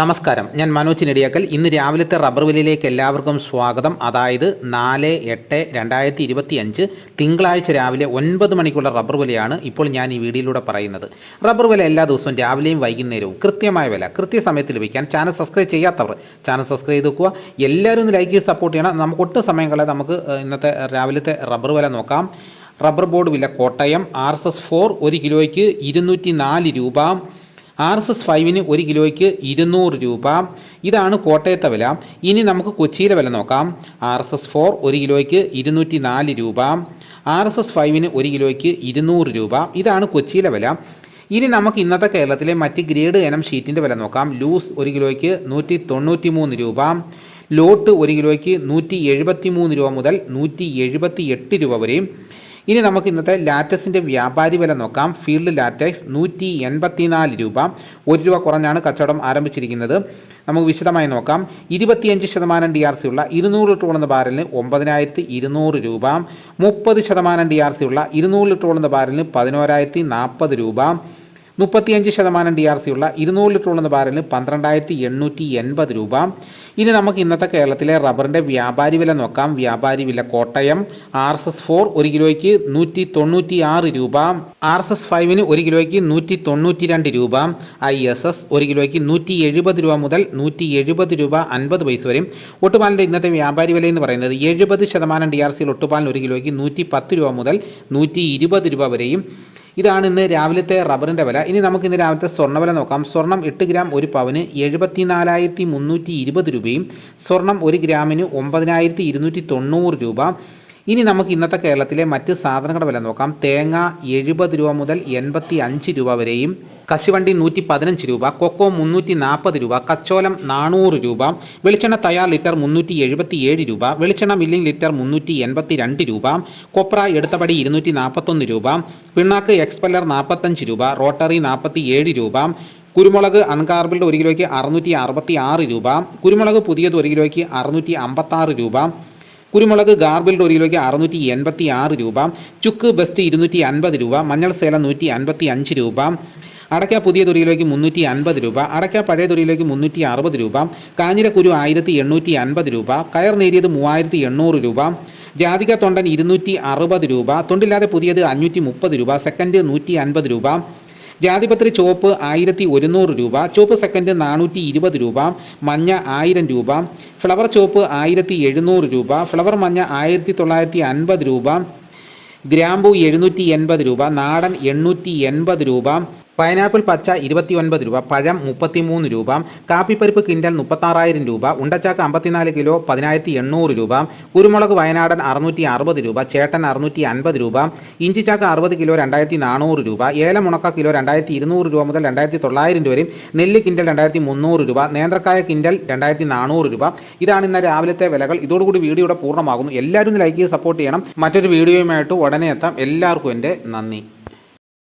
നമസ്കാരം. ഞാൻ മനോജ് നെടിയാക്കൽ. ഇന്ന് രാവിലത്തെ റബ്ബർ വിലയിലേക്ക് എല്ലാവർക്കും സ്വാഗതം. അതായത് നാല് എട്ട് രണ്ടായിരത്തി ഇരുപത്തി അഞ്ച് തിങ്കളാഴ്ച രാവിലെ ഒൻപത് മണിക്കുള്ള റബ്ബർ വിലയാണ് ഇപ്പോൾ ഞാൻ ഈ വീഡിയോയിലൂടെ പറയുന്നത്. റബ്ബർ വില എല്ലാ ദിവസവും രാവിലെയും വൈകുന്നേരവും കൃത്യമായ വില കൃത്യസമയത്ത് ലഭിക്കാൻ ചാനൽ സബ്സ്ക്രൈബ് ചെയ്യാത്തവർ ചാനൽ സബ്സ്ക്രൈബ് ചെയ്ത് വെക്കുക. എല്ലാവരും ഒന്ന് ലൈക്ക് ചെയ്ത് സപ്പോർട്ട് ചെയ്യണം. നമുക്ക് ഒട്ടും സമയം കളയാതെ നമുക്ക് ഇന്നത്തെ രാവിലത്തെ റബ്ബർ വില നോക്കാം. റബ്ബർ ബോർഡ് വില Kottayam R S S four ഒരു കിലോയ്ക്ക് ഇരുന്നൂറ്റി നാല് രൂപ. ആർ എസ് എസ് ഫൈവിന് ഒരു കിലോയ്ക്ക് ഇരുന്നൂറ് രൂപ. ഇതാണ് കോട്ടയത്തെ വില. ഇനി നമുക്ക് കൊച്ചിയിലെ വില നോക്കാം. ആർ എസ് എസ് ഫോർ ഒരു കിലോയ്ക്ക് ഇരുന്നൂറ്റി നാല് രൂപ. ആർ എസ് എസ് ഫൈവിന് ഒരു കിലോയ്ക്ക് ഇരുന്നൂറ് രൂപ. ഇതാണ് കൊച്ചിയിലെ വില. ഇനി നമുക്ക് ഇന്നത്തെ കേരളത്തിലെ മറ്റ് ഗ്രേഡ് ഇനം ഷീറ്റിന്റെ വില നോക്കാം. ലൂസ് ഒരു കിലോയ്ക്ക് നൂറ്റി തൊണ്ണൂറ്റി മൂന്ന് രൂപ. ലോട്ട് ഒരു കിലോയ്ക്ക് നൂറ്റി എഴുപത്തി മൂന്ന് രൂപ മുതൽ നൂറ്റി എഴുപത്തി എട്ട് രൂപ വരെയും ഇനി നമുക്ക് ഇന്നത്തെ ലാറ്റസിന്റെ വ്യാപാരി വില നോക്കാം. ഫീൽഡ് ലാറ്റക്സ് നൂറ്റി എൺപത്തിനാല് രൂപ. ഒരു രൂപ കുറഞ്ഞാണ് കച്ചവടം ആരംഭിച്ചിരിക്കുന്നത്. നമുക്ക് വിശദമായി നോക്കാം. ഇരുപത്തിയഞ്ച് ശതമാനം ഡി ആർ സി ഉള്ള ഇരുന്നൂറ് ലിറ്റർ ഉള്ള ബാരലിന് ഒമ്പതിനായിരത്തി ഇരുന്നൂറ് രൂപ. മുപ്പത് ശതമാനം ഡി ആർ സി ഉള്ള ഇരുന്നൂറ് ലിറ്റർ ഉള്ള ബാരലിന് പതിനോരായിരത്തി നാൽപ്പത് രൂപ. മുപ്പത്തിയഞ്ച് ശതമാനം ഡി ആർ സി ഉള്ള ഇരുന്നൂറ് ലിറ്റർ ഉള്ള ബാരലിന് പന്ത്രണ്ടായിരത്തി എണ്ണൂറ്റി എൺപത് രൂപ. ഇനി നമുക്ക് ഇന്നത്തെ കേരളത്തിലെ റബ്ബറിന്റെ വ്യാപാരി വില നോക്കാം. വ്യാപാരി വില Kottayam. R S S four ഒരു കിലോയ്ക്ക് നൂറ്റി തൊണ്ണൂറ്റി ആറ് രൂപ ആർ എസ് എസ് ഫൈവിന് ഒരു കിലോയ്ക്ക് നൂറ്റി തൊണ്ണൂറ്റി രണ്ട് രൂപ. ഐ എസ് എസ് ഒരു കിലോയ്ക്ക് നൂറ്റി എഴുപത് രൂപ മുതൽ നൂറ്റി എഴുപത് രൂപ അൻപത് പൈസ വരെയും. ഒട്ടുപാലിന്റെ ഇന്നത്തെ വ്യാപാരി വില എന്ന് പറയുന്നത് എഴുപത് ശതമാനം ഡി ആർ സിയിൽ ഒട്ടുപാലിന് ഒരു കിലോയ്ക്ക് നൂറ്റി പത്ത് രൂപ മുതൽ നൂറ്റി ഇരുപത് രൂപ വരെയും. ഇതാണ് ഇന്ന് രാവിലത്തെ റബ്ബറിന്റെ വില. ഇനി നമുക്ക് ഇന്ന് രാവിലത്തെ സ്വർണവില നോക്കാം. സ്വർണം എട്ട് ഗ്രാം ഒരു പവന് എഴുപത്തി നാലായിരത്തി മുന്നൂറ്റി ഇരുപത് രൂപയും സ്വർണം ഒരു ഗ്രാമിന് ഒമ്പതിനായിരത്തി ഇരുന്നൂറ്റി തൊണ്ണൂറ് രൂപ. ഇനി നമുക്ക് ഇന്നത്തെ കേരളത്തിലെ മറ്റ് സാധനങ്ങളുടെ വില നോക്കാം. തേങ്ങ എഴുപത് രൂപ മുതൽ എൺപത്തി അഞ്ച് രൂപ വരെയും കശുവണ്ടി നൂറ്റി പതിനഞ്ച് രൂപ കൊക്കോ മുന്നൂറ്റി നാൽപ്പത് രൂപ കച്ചോലം നാനൂറ് രൂപ വെളിച്ചെണ്ണ തയ്യാർ ലിറ്റർ മുന്നൂറ്റി എഴുപത്തി ഏഴ് രൂപ വെളിച്ചെണ്ണ മില്ലിംഗ് ലിറ്റർ മുന്നൂറ്റി എൺപത്തി രണ്ട് രൂപ കൊപ്ര എടുത്തപടി ഇരുന്നൂറ്റി നാൽപ്പത്തൊന്ന് രൂപ പിണ്ണാക്ക് എക്സ്പെല്ലർ നാൽപ്പത്തഞ്ച് രൂപ റോട്ടറി നാൽപ്പത്തി ഏഴ് രൂപ കുരുമുളക് അൺകാർബിൾഡ് ഒരു കിലോയ്ക്ക് അറുന്നൂറ്റി അറുപത്തി ആറ് രൂപ കുരുമുളക് പുതിയത് ഒരു കിലോയ്ക്ക് അറുന്നൂറ്റി അമ്പത്താറ് രൂപ കുരുമുളക് ഗാർബിൾഡ് ഒരു കിലോയ്ക്ക് അറുന്നൂറ്റി എൺപത്തി ആറ് രൂപ ചുക്ക് ബെസ്റ്റ് ഇരുന്നൂറ്റി അൻപത് രൂപ മഞ്ഞൾ സേല നൂറ്റി അൻപത്തി അഞ്ച് രൂപ അടയ്ക്ക പുതിയ തുരിയിലേക്ക് മുന്നൂറ്റി അൻപത് രൂപ അടയ്ക്ക പഴയ തുരിയിലേക്ക് മുന്നൂറ്റി അറുപത് രൂപ കാഞ്ഞിരക്കുരു ആയിരത്തി എണ്ണൂറ്റി അൻപത് രൂപ കയർ നേരിയത് മൂവായിരത്തി എണ്ണൂറ് രൂപ ജാതിക തൊണ്ടൻ ഇരുന്നൂറ്റി അറുപത് രൂപ തൊണ്ടില്ലാതെ പുതിയത് അഞ്ഞൂറ്റി മുപ്പത് രൂപ സെക്കൻഡ് നൂറ്റി അൻപത് രൂപ ജാതിപത്രി ചുവപ്പ് ആയിരത്തി ഒരുന്നൂറ് രൂപ ചുവപ്പ് സെക്കൻഡ് നാനൂറ്റി ഇരുപത് രൂപ മഞ്ഞ ആയിരം രൂപ ഫ്ലവർ ചുവപ്പ് ആയിരത്തി എഴുന്നൂറ് രൂപ ഫ്ലവർ മഞ്ഞ ആയിരത്തി തൊള്ളായിരത്തി അൻപത് രൂപ ഗ്രാമ്പു എഴുന്നൂറ്റി എൺപത് രൂപ നാടൻ എണ്ണൂറ്റി എൺപത് രൂപ പൈനാപ്പിൾ പച്ച ഇരുപത്തി ഒൻപത് രൂപ പഴം മുപ്പത്തിമൂന്ന് രൂപ കാപ്പിപ്പരിപ്പ് കിൻഡൽ മുപ്പത്താറായിരം രൂപ ഉണ്ടച്ചാക്ക് അമ്പത്തിനാല് കിലോ പതിനായിരത്തി എണ്ണൂറ് രൂപ കുരുമുളക് വയനാടൻ അറുന്നൂറ്റി അറുപത് രൂപ ചേട്ടൻ അറുന്നൂറ്റി അൻപത് രൂപ ഇഞ്ചിച്ചാക്ക് അറുപത് കിലോ രണ്ടായിരത്തി നാനൂറ് രൂപ ഏലമുണക്ക കിലോ രണ്ടായിരത്തി ഇരുന്നൂറ് രൂപ മുതൽ രണ്ടായിരത്തി തൊള്ളായിരം രൂപ വരെയും നെല്ല് കിൻഡൽ രണ്ടായിരത്തി മുന്നൂറ് രൂപ നേന്ത്രക്കായ കിൻഡൽ രണ്ടായിരത്തി നാനൂറ് രൂപ. ഇതാണ് ഇന്ന് രാവിലത്തെ വിലകൾ. ഇതോടുകൂടി വീഡിയോയുടെ പൂർണമാകുന്നു. എല്ലാവരും ലൈക്ക് ചെയ്ത് സപ്പോർട്ട് ചെയ്യണം. മറ്റൊരു വീഡിയോയുമായിട്ട് ഉടനെ എത്താം. എല്ലാവർക്കും എന്റെ നന്ദി.